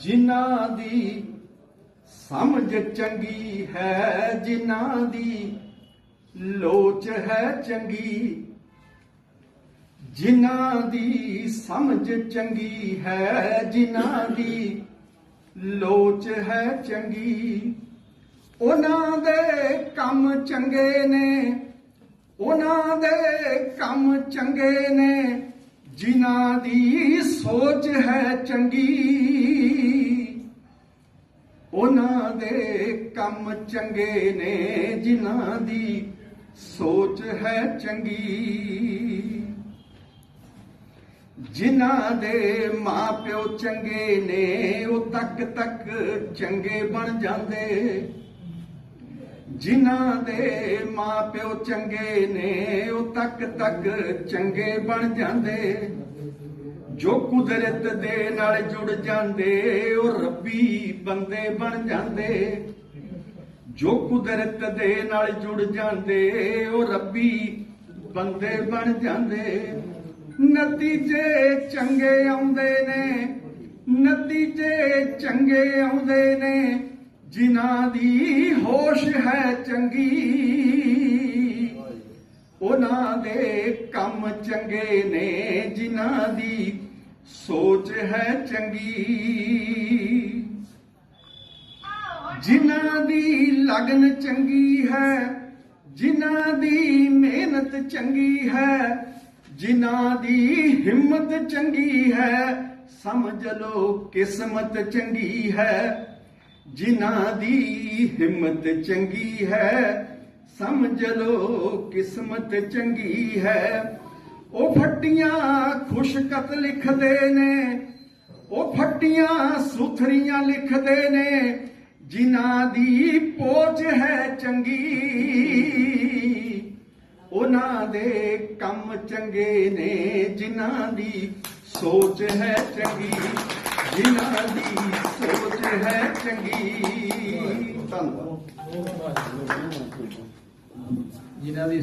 ਜਿਨ੍ਹਾਂ ਦੀ ਸਮਝ ਚੰਗੀ ਹੈ, ਜਿਨ੍ਹਾਂ ਦੀ ਲੋਚ ਹੈ ਚੰਗੀ, ਜਿਨ੍ਹਾਂ ਦੀ ਸਮਝ ਚੰਗੀ ਹੈ, ਜਿਨ੍ਹਾਂ ਦੀ ਲੋਚ ਹੈ ਚੰਗੀ, ਉਹਨਾਂ ਦੇ ਕੰਮ ਚੰਗੇ ਨੇ, ਉਹਨਾਂ ਦੇ ਕੰਮ ਚੰਗੇ ਨੇ, ਜਿਨ੍ਹਾਂ ਦੀ ਸੋਚ ਹੈ ਚੰਗੀ। ਉਹਨਾਂ ਦੇ ਕੰਮ ਚੰਗੇ ਨੇ, ਜਿਨ੍ਹਾਂ ਦੀ ਸੋਚ ਹੈ ਚੰਗੀ। ਜਿਨ੍ਹਾਂ ਦੇ ਮਾਪਿਓ ਚੰਗੇ ਨੇ, ਉਹ ਤੱਕ ਤੱਕ ਚੰਗੇ ਬਣ ਜਾਂਦੇ। ਜਿਨ੍ਹਾਂ ਦੇ ਮਾਪਿਓ ਚੰਗੇ ਨੇ, ਉਹ ਤੱਕ ਤੱਕ ਚੰਗੇ ਬਣ ਜਾਂਦੇ। ਜੋ ਕੁਦਰਤ ਦੇ ਨਾਲ ਜੁੜ ਜਾਂਦੇ, ਉਹ ਰੱਬੀ ਬੰਦੇ ਬਣ ਜਾਂਦੇ। ਜੋ ਕੁਦਰਤ ਦੇ ਨਾਲ ਜੁੜ ਜਾਂਦੇ, ਉਹ ਰੱਬੀ ਬੰਦੇ ਬਣ ਜਾਂਦੇ। ਨਤੀਜੇ ਚੰਗੇ ਆਉਂਦੇ ਨੇ, ਨਤੀਜੇ ਚੰਗੇ ਆਉਂਦੇ ਨੇ। ਜਿਨ੍ਹਾਂ ਦੀ ਹੋਸ਼ ਹੈ ਚੰਗੀ, ਉਹਨਾਂ ਦੇ ਕੰਮ ਚੰਗੇ ਨੇ। ਜਿਨ੍ਹਾਂ ਦੀ ਸੋਚ ਹੈ ਚੰਗੀ। ਜਿਨ੍ਹਾਂ ਦੀ ਲਗਨ ਚੰਗੀ ਹੈ, ਜਿਨ੍ਹਾਂ ਦੀ ਮਿਹਨਤ ਚੰਗੀ ਹੈ, ਜਿਨ੍ਹਾਂ ਦੀ ਹਿੰਮਤ ਚੰਗੀ ਹੈ, ਸਮਝ ਲਓ ਕਿਸਮਤ ਚੰਗੀ ਹੈ, ਜਿਨ੍ਹਾਂ ਦੀ ਹਿੰਮਤ ਚੰਗੀ ਹੈ, ਸਮਝ ਲਓ ਕਿਸਮਤ ਚੰਗੀ ਹੈ। ਉਹ ਫੱਟੀਆਂ ਖੁਸ਼ਕਤ ਲਿਖਦੇ ਨੇ, ਉਹ ਫੱਟੀਆਂ ਸੁਥਰੀਆਂ ਲਿਖਦੇ ਨੇ ਜਿਨ੍ਹਾਂ ਦੀ ਪੋਚ ਹੈ ਚੰਗੀ ਉਹਨਾਂ ਦੇ ਕੰਮ ਚੰਗੇ ਨੇ ਜਿਨ੍ਹਾਂ ਦੀ ਸੋਚ ਹੈ ਚੰਗੀ ਜਿਨ੍ਹਾਂ ਦੀ ਸੋਚ ਹੈ ਚੰਗੀ। ਧੰਨਵਾਦ। ਜਿਨ੍ਹਾਂ ਦੀ